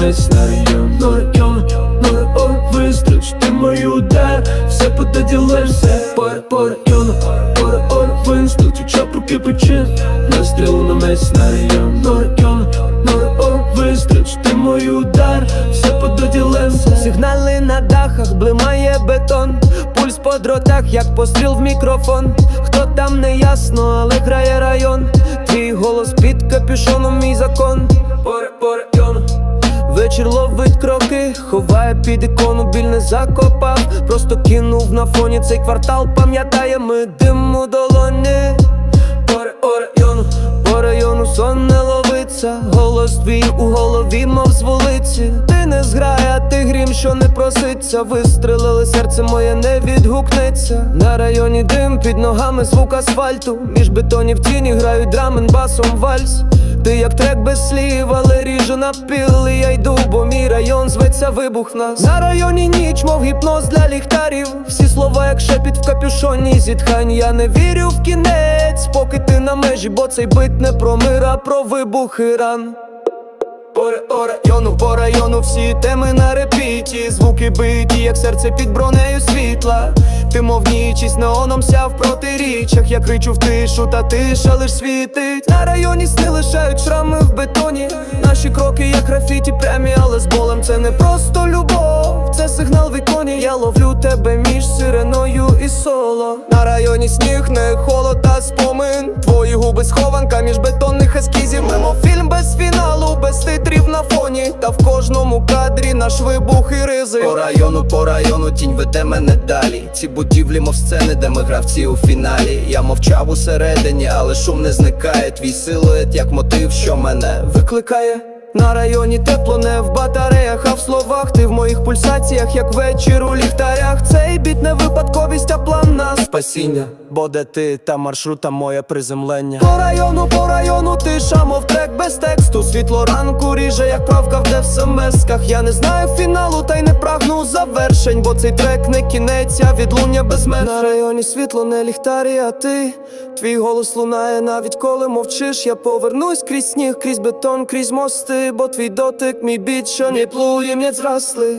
намись на район На район, на район Вистріч, ти мій удар Все пододілиш, все по, по району По району вистріч, чапруки пече Настріл намись на район На район, на район Вистріч, ти мій удар Все пододілиш, все. Сигнали на дахах, блимає бетон. Пульс по дротах, як постріл в мікрофон. Хто там не ясно, але грає район Твій голос під капюшоном, мій закон. Вечір ловить кроки, ховає під ікону, біль не закопав. Просто кинув на фоні цей квартал, пам'ятає ми дим у долоні. По району По району сон не ловиться, голос твій у голові, мов грім, що не проситься. Вистрелили, серце моє не відгукнеться. На районі дим, під ногами звук асфальту. Між бетонів тіні грають драмен, басом вальс. Ти як трек без слів, але ріжу на піл. Я йду, бо мій район зветься вибух нас На районі ніч, мов гіпноз для ліхтарів. Всі слова, як шепіт в капюшоні зітхань. Я не вірю в кінець, поки ти на межі, бо цей бит не про мир, а про вибух і ран по, оре, йону, по району всі теми на репіті. Звуки биті, як серце під бронею світла. Ти мов ніч неоном ся в протиріччях Я кричу в тишу, та тиша лиш світить. На районі сни лишають шрами в бетоні. Наші кроки, як графіті прямі, але з болем це не просто любов сигнал в іконі, я ловлю тебе між сиреною і соло. На районі сніг, не холод та спомин. Твої губи схованка між бетонних ескізів. Мимо фільм без фіналу, без титрів на фоні. Та в кожному кадрі наш вибух і ризик По району, по району тінь веде мене далі. Ці будівлі, мов сцени, де ми гравці у фіналі. Я мовчав усередині, але шум не зникає. Твій силует, як мотив, що мене викликає на районі тепло не в батареях, а в словах ти в моїх пульсаціях, як вечір у ліхтарях. Цей біт не випадковість, а план на спасіння. Бо де ти та маршрута моє приземлення. По району, по району, тиша, мов трек без тексту. Світло ранку ріже, як правка в смс-ках Я не знаю фіналу, та й не прагну завершень, бо цей трек не кінець, а відлуння без меж На районі світло не ліхтарі, а ти Твій голос лунає, навіть коли мовчиш. Я повернусь крізь сніг, крізь бетон, крізь мости, бо твій дотик, мій біт, що не плує, м'ять зрасли.